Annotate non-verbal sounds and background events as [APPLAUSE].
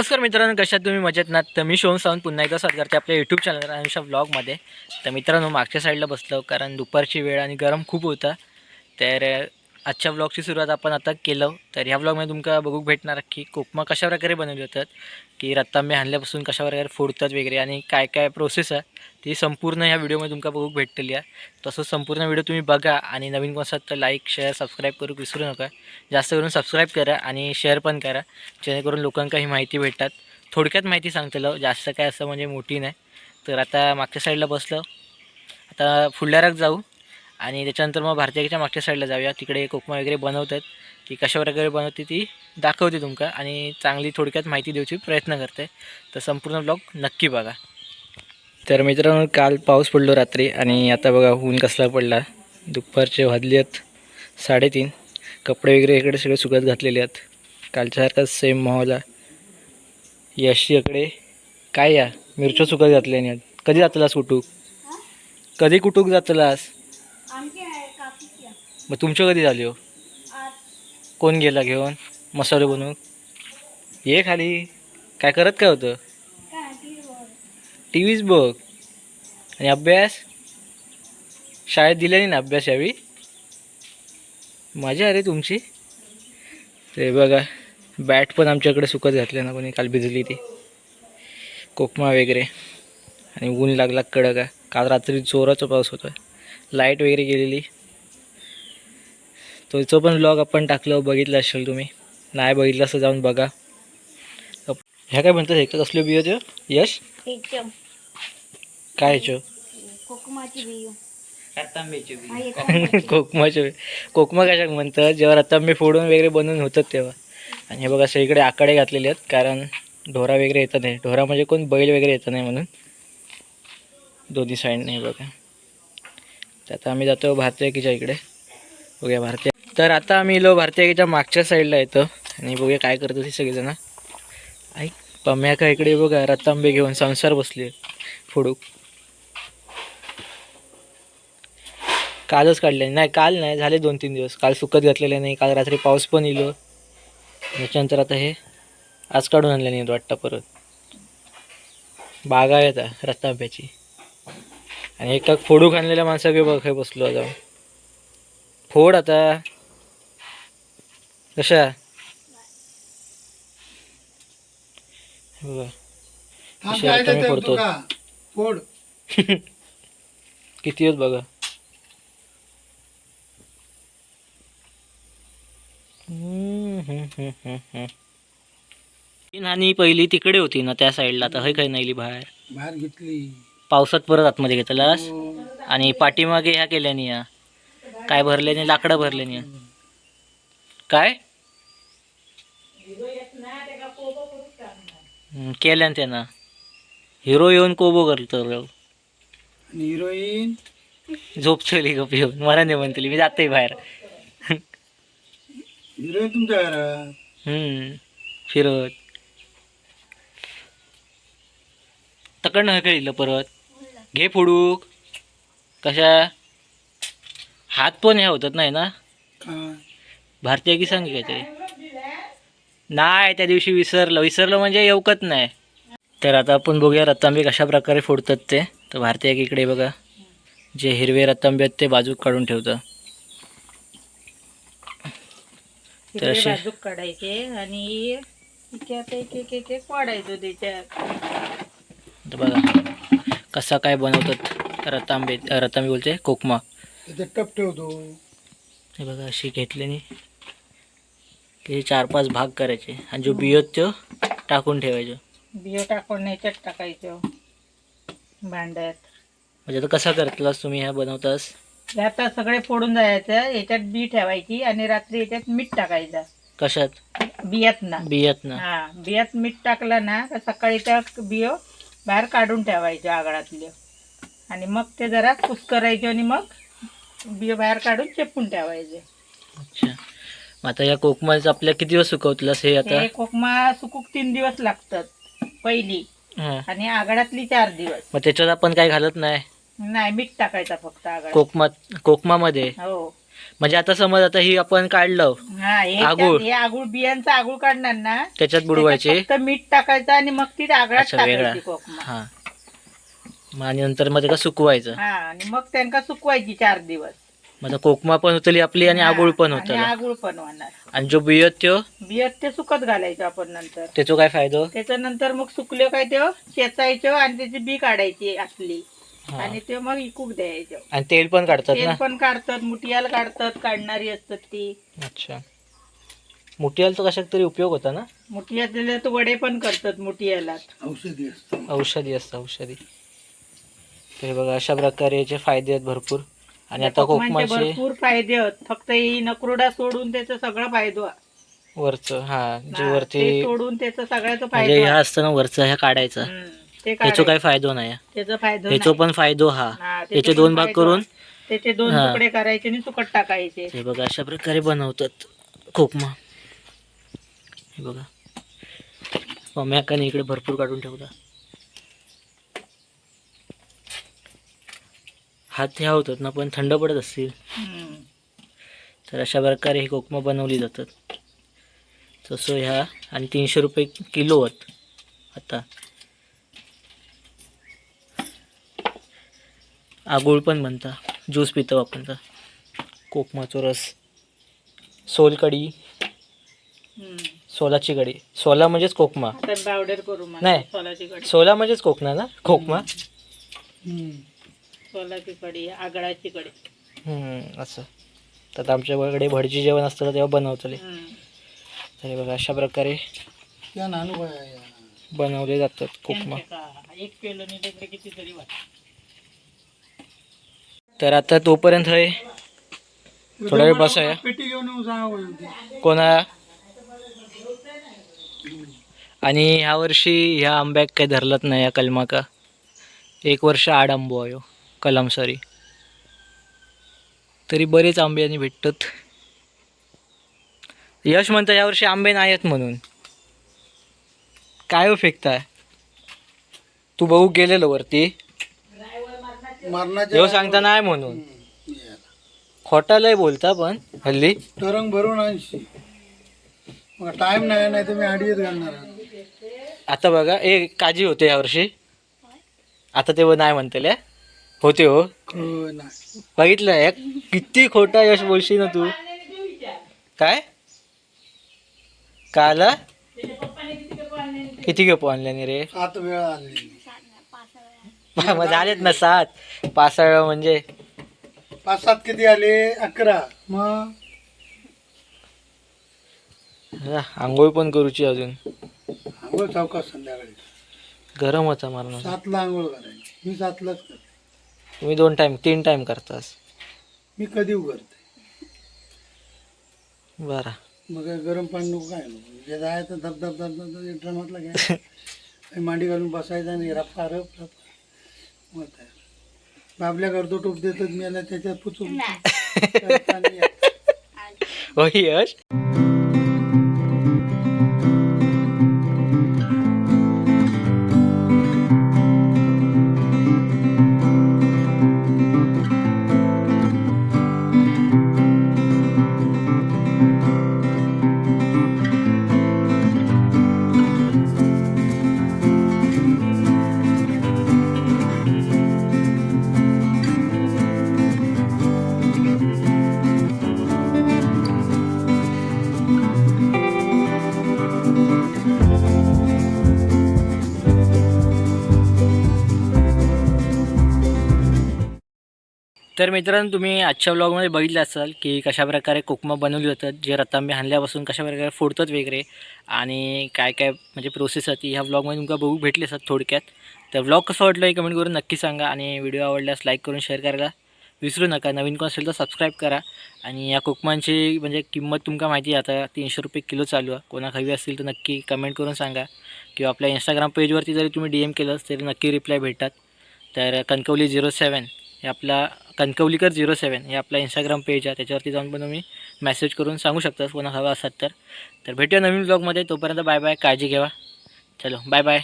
नमस्कार मित्रांनो कशात तुम्ही मजेत ना? तर मी शोन सावंत पुन्हा एकदा स्वागत करते आपल्या यूट्यूब चॅनल अनुषा ब्लॉगमध्ये तर मित्रांनो मागच्या साईडला बसलो कारण दुपारची वेळ आणि गरम खूप होता. तर आजच्या ब्लॉगची सुरुवात आपण आता केलं. तर ह्या ब्लॉगमध्ये तुमका बघूक भेटणार की कोकमा कशा प्रकारे बनवले जातात की रत्तांबे आणल्यापासून कशा प्रकारे फोडतात वगैरे आणि काय काय प्रोसेस आहे ती संपूर्ण ह्या व्हिडिओमध्ये तुमका बघूक भेटलेली आहे. तसंच संपूर्ण व्हिडिओ तुम्ही बघा आणि नवीन कोण तर लाईक शेअर सबस्क्राईब करू विसरू नका. जास्त करून सबस्क्राईब करा आणि शेअर पण करा जेणेकरून लोकांना ही माहिती भेटतात. थोडक्यात माहिती सांगतलं जास्त काय असं म्हणजे मोठी नाही. तर आता मागच्या साईडला बसलं. आता फुलल्याराक जाऊ. आणि त्याच्यानंतर मग भारतीयाच्या मागच्या साईडला जाऊया. तिकडे कोकमा वगैरे बनवतात. ती कशा प्रकारे बनवते ती दाखवते तुमका आणि चांगली थोडक्यात माहिती देऊची प्रयत्न करते. तर संपूर्ण ब्लॉग नक्की बघा. तर मित्रांनो काल पाऊस पडलो रात्री आणि आता बघा ऊन कसला पडला. दुपारचे वाजले आहेत साडेतीन. कपडे वगैरे इकडे सगळे सुकत घातलेले आहेत. कालच्यासारखाच सेम माहोल आहे. यशी इकडे काय या? मिरच्या सुकत घातल्या नाही कधी जातलास कुटूक कधी कुटूक जातलास? मग तुमच्या कधी झाली हो? कोण गेला घेऊन? मसाले बनवून? ये खाली. काय करत काय होतं? टी व्हीच बघ. आणि अभ्यास? शाळेत दिला नाही ना अभ्यास यावी मजा अरे तुमची. ते बघा बॅट पण आमच्याकडे सुकत घातले ना कोणी काल भिजली ती. कोकमा वगैरे. आणि ऊन लागला कडक. आहे काल रात्री जोराचा पाऊस होता लाइट वगैरे गेलेली. तो पण ब्लॉग आपण टाकलं बघितलं असेल तुम्ही. नाही बघितलं असं जाऊन बघा. ह्या काय म्हणतात हे का कसलं बियो त्यो यश? एकदम काय ह्याचं कोकमाची बियो. [LAUGHS] कोकमाचे. कोकमा कशाक म्हणतात जेव्हा रतांबे फोडून वगैरे बनवून होतात तेव्हा. आणि हे बघा सगळीकडे आकडे घातलेले आहेत कारण ढोरा वगैरे येत नाही. ढोरा म्हणजे कोण? बैल वगैरे येत नाही म्हणून. दोन्ही साईडने हे बघा. तर आता आम्ही जातो भारतीयकीच्या इकडे. बघूया भारतीय. तर आता आम्ही इलो भारतीयकीच्या मागच्या साईडला येतो. आणि बघूया काय करतो ती सगळेजण. ऐक पम्या का इकडे बघा रतांबे घेऊन संसार बसले. फोडूक. कालच काढले. नाही काल नाही झाले दोन तीन दिवस. काल सुकत घातलेले नाही काल रात्री पाऊस पण इलो. त्याच्यानंतर आता हे आज काढून आणले नाही वाटतं परत. बागा आहेत रत्तांब्याची आणि एका फोडूक आणलेल्या माणसा बघ हे बसलो जाऊन फोड आता. कशा? हे बघा कशी आता मी फोडतो फोड. [LAUGHS] किती आहेत बघा. हम्म, हम्म, हम्म, हम्म, हम्म. ती नानी पहिली तिकडे होती ना त्या साईडला तर हय काय नाही बाहेर. बाहेर घेतली. पावसात परत आतमध्ये घेतलास. आणि पाठीमागे ह्या केल्यानी या. काय भरल्याने लाकडं भरल्यानी. काय? केल्यान त्यानं. हिरो येऊन कोबो करतो हिरोईन? झोपचली गप येऊन. मला नाही म्हणतली मी जाते बाहेर. हिरोईन तुमच्या घरात? हम्म फिरत तकडनं केलं परत. घे फोडूक. कशा? हात पण ह्या होतात नाही ना? भारतीय की सांग काहीतरी नाही त्या दिवशी विसरलं. विसरलं म्हणजे येऊकत नाही. तर आता आपण बघूया रतांबे कशा प्रकारे फोडतात ते. तर भारतीय की इकडे बघा. जे हिरवे रतांबे आहेत ते बाजूक काढून ठेवतं. तर असे बाजूक काढायचे आणि त्याच्यात एक एक एक एक वाढायचो त्याच्यात. तर बघा. कसा काय बनवतात? रतांबे रतांबे बोलते कोकमा. टप ठेवतो. हे बघा अशी घेतल्याने त्याचे चार पाच भाग करायचे. आणि जो बियोत तो टाकून ठेवायचो. बियो टाकून याच्यात टाकायचो. भांड्यात. म्हणजे आता कसा करतलास तुम्ही? ह्या बनवतास? आता सगळे फोडून जायचं. याच्यात बी ठेवायची आणि रात्री याच्यात मीठ टाकायचं. कशात? बियात ना बियात ना हा बियात मीठ टाकलं ना का सकाळी त्या बियो बाहेर काढून ठेवायच्या आगळातले. आणि मग ते जरा कुस करायचे आणि मग बियो बाहेर काढून चेपून ठेवायचे. अच्छा. मग आता या कोकमाचं आपल्या किती दिवस सुकवतलास हे आता? हे कोकमा सुकूक तीन दिवस लागतात पहिली. हां. आणि आघाडातली चार दिवस. मग त्याच्यात आपण काय घालत नाही? नाही मीठ टाकायचं फक्त आघाडात कोकमात कोकमामध्ये? हो. म्हणजे आता समज आता ही आपण काढलं हा हे आगूळ. त्यात- हे आगूळ बियांचा आगूळ काढणार ना त्याच्यात बुडवायचे. त्याच्यात फक्त मीठ टाकायचं आणि मग ती आगळात अच्छा वेगळा. टाकायची कोकमा हा. मग आणि नंतर मग त्याला सुकवायचं. हा आणि मग त्यांका सुकवायची चार दिवस. मग आता कोकमा पण होतली आपली आणि आगुळ पण आणि होतला आगूळ पण होणार. आणि जो बियत त्यो? बियात ते सुकत घालायचं आपण नंतर. त्याचो काय फायदो? त्याच्यानंतर मग सुकले काय ते चेचायचं आणि त्याची बी काढायची असली. आणि ते मग इकूक द्यायचं. आणि तेल पण काढतात तेल ना? पण काढतात मुठियाला काढतात काढणारी असतात ती. अच्छा. मुठियालचा कशात तरी उपयोग होता ना? मुठियाला तर वडे पण करतात मुठियाला औषधी असतं. औषधी असतं औषधी. तर बघा अशा प्रकारे याचे फायदे आहेत भरपूर. आणि आता कोकमांचे कोकमाचे भरपूर फायदे आहेत. फक्त ही नक्रोडा सोडून त्याचा सगळा फायदा. वरचं हा जे हा, वरती ते सोडून त्याचा सगळ्याचा म्हणजे फायदा. ह्या असतं ना वरचा ह्या काढायचा. हम्म, याचो. काय फायदो नाही त्याचा फायदा याचो. पण फायदो हा हा, याचे दोन भाग करून. त्याचे दोन हा. तुकडे करायचे आणि सुकट टाकायचे हे बघा अशा प्रकारे बनवतात कोकमा हे बघा मम्याकाने इकडे भरपूर काढून ठेवला हात ह्या होतात ना पण थंड पडत असतील हम्म. तर अशा प्रकारे ही कोकमा बनवली जातात तसं ह्या आणि तीनशे रुपये किलो आहेत आता आगोळ पण म्हणता ज्यूस पितो आपण तर. कोकमाचो रस. सोलकडी हम्म. सोलाची कढी. सोला म्हणजेच कोकमा. आता पावडर करू मग. नाही. सोलाची कढी. सोला म्हणजेच कोकणा ना? कोकमा? हम्म. सोलाची कढी आगळाची कढी. हम्म, असं. तर आमच्याकडे भटजी जेवण असतं तेव्हा बनवतले. तर हे बघा अशा प्रकारे त्या नानू बाया बनवले जातात कोकमा. एक किलो तरी आता तोपर्यंत आहे थोडा वेळ बसाया येऊन सांगा कोणा? आणि ह्या वर्षी ह्या आंब्याक काही धरलत नाही या कलमाका. एक वर्ष आड आंबो आहे ह्यो, कलम सॉरी. तरी बरेच आंबे आणि भेटतात. यश म्हणतं यावर्षी आंबे नाही आहेत म्हणून. काय हो फेकताय? तू बघू गेलेलो वरती. मरणाच्या सांगता नाही म्हणून. खोटा लय बोलता पण हल्ली. तरंग भरून ऐंशी. मग टाइम नाही नाही तर मी अडीच घालणार. आहे. आता बघा ए काजी होते यावर्षी आता ते नाही म्हणतेले होते हो. हो, नाही. बघितलं एक किती खोटा यश बोलशील ना तू. काय? काला? किती घेऊ आणल्याने रे? सात वेळा आणली मग झालेत ना सात पासाळ म्हणजे पाच सात किती आले अकरा मग आंघोळ पण करूची अजून आंघोळ चौकात संध्याकाळी गरम होता मारणं सातला आंघोळ करायची मी सातलाच करते तुम्ही दोन टाइम तीन टाइम करतास मी कधी उघडते बरा मग काय गरम पाणी नको काय नको जे जायचं धब धब धब धब धब ड्रमातला घ्या आणि मांडी घालून बसायचं आणि रप्पा रप रप मग काय बाबल्या करतो टोप देतात मी त्याच्यात पुचून. [LAUGHS] होय यश. तर मित्रांनो तुम्ही आजच्या व्लॉगमध्ये बघितलं असाल की कशाप्रकारे कोकमा बनवली जातात जे रतांबे हाणल्यापासून कशाप्रकारे फोडतात वगैरे आणि काय काय म्हणजे प्रोसेस होती ह्या व्लॉगमध्ये तुमका बघू भेटले असतात थोडक्यात. तर व्लॉग कसं वाटलं हे कमेंट करून नक्की सांगा आणि व्हिडिओ आवडल्यास लाईक करून शेअर करायला विसरू नका. नवीन कोण असेल तर सबस्क्राईब करा आणि या कोकमांची म्हणजे किंमत तुमका माहिती आहे आता तीनशे रुपये किलो चालू आहे. कोणाक हवी असतील तर नक्की कमेंट करून सांगा. किंवा आपल्या इंस्टाग्राम पेजवरती जरी तुम्ही डी एम केलं तरी नक्की रिप्लाय भेटतात. तर कणकवली झिरो सेवन हे आपला कणकवलीकर झिरो सेवन हे आपला इंस्टाग्राम पेज आहे. त्याच्यावरती जाऊन पण तुम्ही मेसेज करून सांगू शकता कोणा हवा असतात तर. तर भेटूया नवीन ब्लॉगमध्ये तोपर्यंत बाय बाय काळजी घ्यावा. चलो बाय बाय